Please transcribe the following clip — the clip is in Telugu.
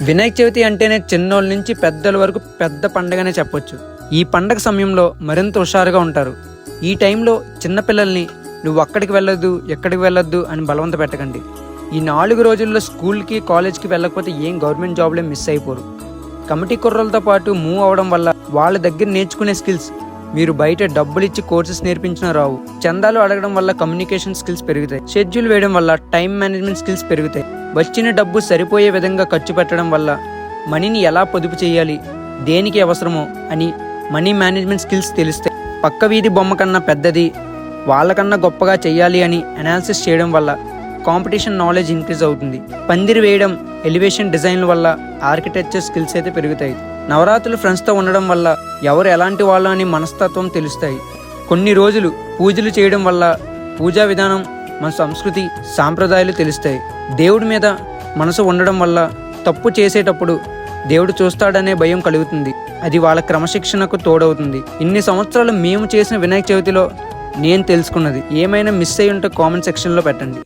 వినాయక చవితి అంటేనే చిన్నోళ్ళ నుంచి పెద్దల వరకు పెద్ద పండగనే చెప్పొచ్చు. ఈ పండగ సమయంలో మరింత హుషారుగా ఉంటారు. ఈ టైంలో చిన్నపిల్లల్ని నువ్వు అక్కడికి వెళ్ళొద్దు ఎక్కడికి వెళ్ళొద్దు అని బలవంత పెట్టకండి. ఈ నాలుగు రోజుల్లో స్కూల్కి కాలేజ్కి వెళ్ళకపోతే ఏం గవర్నమెంట్ జాబ్లే మిస్ అయిపోరు. కమిటీ కుర్రలతో పాటు మూవ్ అవడం వల్ల వాళ్ళ దగ్గర నేర్చుకునే స్కిల్స్ మీరు బయట డబ్బులు ఇచ్చి కోర్సెస్ నేర్పించిన రావు. చందాలు అడగడం వల్ల కమ్యూనికేషన్ స్కిల్స్ పెరుగుతాయి. షెడ్యూల్ వేయడం వల్ల టైం మేనేజ్మెంట్ స్కిల్స్ పెరుగుతాయి. వచ్చిన డబ్బు సరిపోయే విధంగా ఖర్చు పెట్టడం వల్ల మనీని ఎలా పొదుపు చేయాలి? దేనికి అవసరమో అని మనీ మేనేజ్మెంట్ స్కిల్స్ తెలుస్తాయి పక్క వీధి బొమ్మ కన్నా పెద్దది వాళ్ళకన్నా గొప్పగా చేయాలి అని అనాలిసిస్ చేయడం వల్ల కాంపిటీషన్ నాలెడ్జ్ ఇంక్రీజ్ అవుతుంది. పందిరి వేయడం ఎలివేషన్ డిజైన్ల వల్ల ఆర్కిటెక్చర్ స్కిల్స్ అయితే పెరుగుతాయి. నవరాత్రులు ఫ్రెండ్స్తో ఉండడం వల్ల ఎవరు ఎలాంటి వాళ్ళు అని మనస్తత్వం తెలుస్తాయి. కొన్ని రోజులు పూజలు చేయడం వల్ల పూజా విధానం మన సంస్కృతి సాంప్రదాయాలు తెలుస్తాయి. దేవుడి మీద మనసు ఉండడం వల్ల తప్పు చేసేటప్పుడు దేవుడు చూస్తాడనే భయం కలుగుతుంది. అది వాళ్ళ క్రమశిక్షణకు తోడవుతుంది. ఇన్ని సంవత్సరాలు మేము చేసిన వినాయక చవితిలో నేను తెలుసుకున్నది. ఏమైనా మిస్ అయ్యి ఉంటే కామెంట్ సెక్షన్లో పెట్టండి.